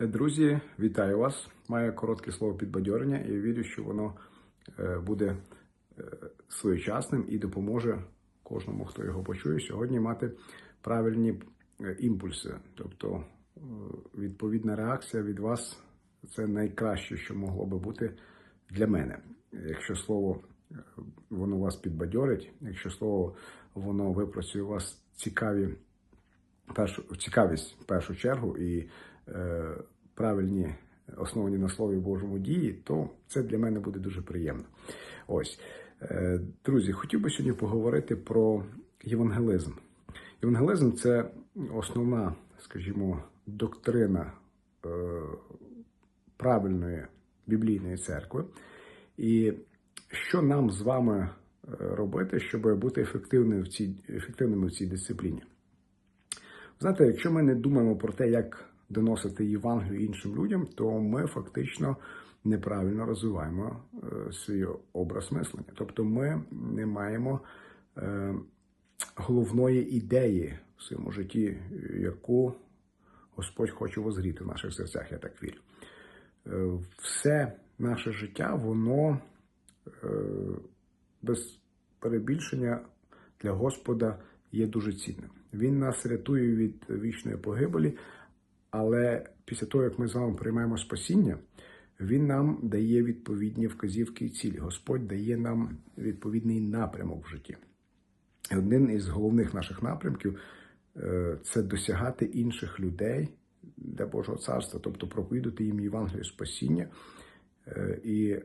Друзі, вітаю вас! Маю коротке слово підбадьорення і вірю, що воно е, буде е, своєчасним і допоможе кожному, хто його почує, сьогодні мати правильні е, імпульси. Тобто відповідна реакція від вас це найкраще, що могло би бути для мене. Якщо слово воно вас підбадьорить, якщо слово воно випрацює у вас цікаві першу цікавість в першу чергу і правильні основані на слові Божому дії, то це для мене буде дуже приємно. Ось, е, друзі, хотів би сьогодні поговорити про євангелизм. Євангелизм це основна, скажімо, доктрина е, правильної біблійної церкви. І що нам з вами е, робити, щоб бути ефективними в цій, ефективними в цій дисципліні? Знаєте, якщо ми не думаємо про те, як доносити Євангелію іншим людям, то ми фактично неправильно розвиваємо е, свій образ мислення. Тобто ми не маємо е, головної ідеї в своєму житті, яку Господь хоче возгріти в наших серцях, я так вірю. Е, Все наше життя, воно без перебільшення для Господа є дуже цінним. Він нас рятує від вічної погибелі, але після того, як ми з вами приймаємо спасіння, він нам дає відповідні вказівки і цілі. Господь дає нам відповідний напрямок в житті. Один із головних наших напрямків е, це досягати інших людей для Божого царства, тобто проповідати їм Євангелію спасіння. Е, І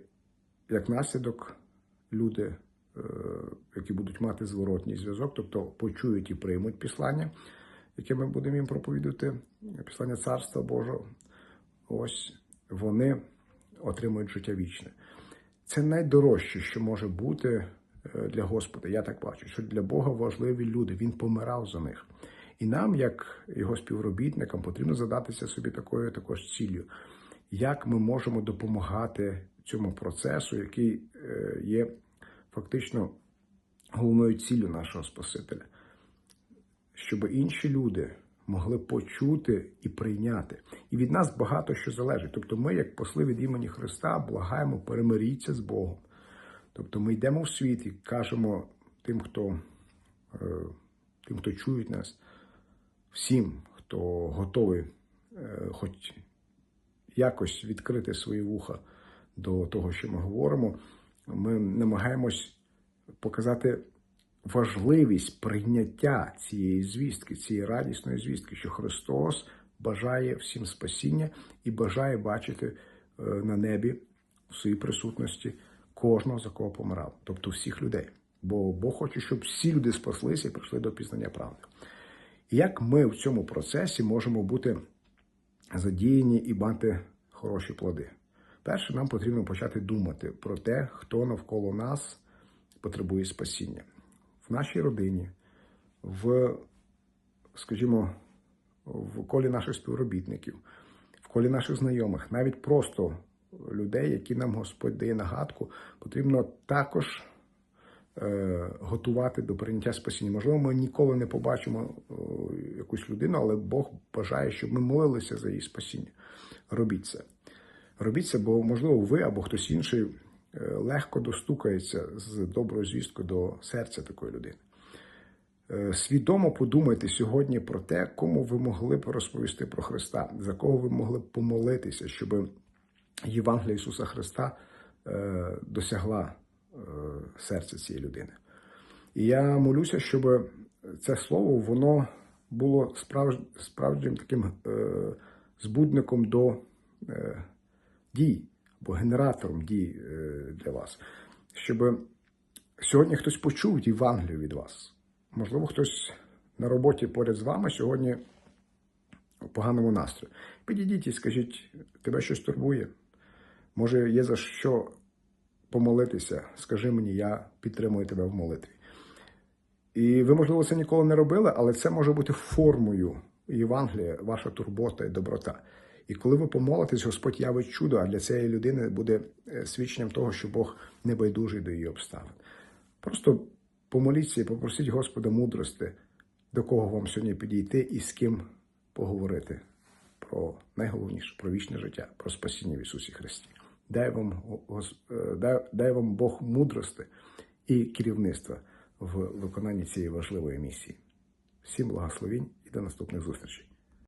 як наслідок люди, е, які будуть мати зворотній зв'язок, тобто почують і приймуть післання, яке ми будемо їм проповідувати, післання Царства Божого, ось вони отримують життя вічне. Це найдорожче, що може бути е, для Господа. Я так бачу, що для Бога важливі люди. Він помирав за них. І нам, як його співробітникам, потрібно задатися собі такою також ціллю, як ми можемо допомагати цьому процесу, який е, є фактично головною ціллю нашого Спасителя, щоб інші люди могли почути і прийняти. І від нас багато що залежить. Тобто, ми, як посли від імені Христа, благаємо перемиріться з Богом. Тобто ми йдемо в світ і кажемо тим, хто, е, тим, хто чують нас, всім, хто готовий е, хоч якось відкрити свої вуха до того, що ми говоримо, ми намагаємось показати важливість прийняття цієї звістки, цієї радісної звістки, що Христос бажає всім спасіння і бажає бачити е, на небі в своїй присутності кожного, за кого помирав, тобто всіх людей. Бо Бог хоче, щоб всі люди спаслися і прийшли до пізнання правди. І як ми в цьому процесі можемо бути задіяні і мати хороші плоди? Перше, нам потрібно почати думати про те, хто навколо нас потребує спасіння в нашій родині, в, скажімо, в колі наших співробітників, в колі наших знайомих, навіть просто людей, які нам Господь дає нагадку, потрібно також е, готувати до прийняття спасіння. Можливо, ми ніколи не побачимо е, якусь людину, але Бог бажає, щоб ми молилися за її спасіння. Робіть це. Робіть це, бо, можливо, ви або хтось інший легко достукається з доброю звісткою до серця такої людини. Е, Свідомо подумайте сьогодні про те, кому ви могли б розповісти про Христа, за кого ви могли б помолитися, щоб Євангелія Ісуса Христа е, досягла е, серця цієї людини. І я молюся, щоб це слово воно було справж... справжнім таким е, збудником до е, дій генератором дій е, для вас, щоб сьогодні хтось почув Євангелію від вас. Можливо, хтось на роботі поряд з вами сьогодні у поганому настрої. Підійдіть і скажіть, тебе щось турбує? Може, є за що помолитися? Скажи мені, я підтримую тебе в молитві. І ви, можливо, це ніколи не робили, але це може бути формою Євангелія, ваша турбота і доброта. І коли ви помолитесь, Господь явить чудо, а для цієї людини буде е, свідченням того, що Бог не байдужий до її обставин. Просто помоліться і попросіть Господа мудрости, до кого вам сьогодні підійти і з ким поговорити про найголовніше, про вічне життя, про спасіння в Ісусі Христі. Дай вам, е, дай вам Бог мудрости і керівництва в виконанні цієї важливої місії. Всім благословінь і до наступних зустрічей.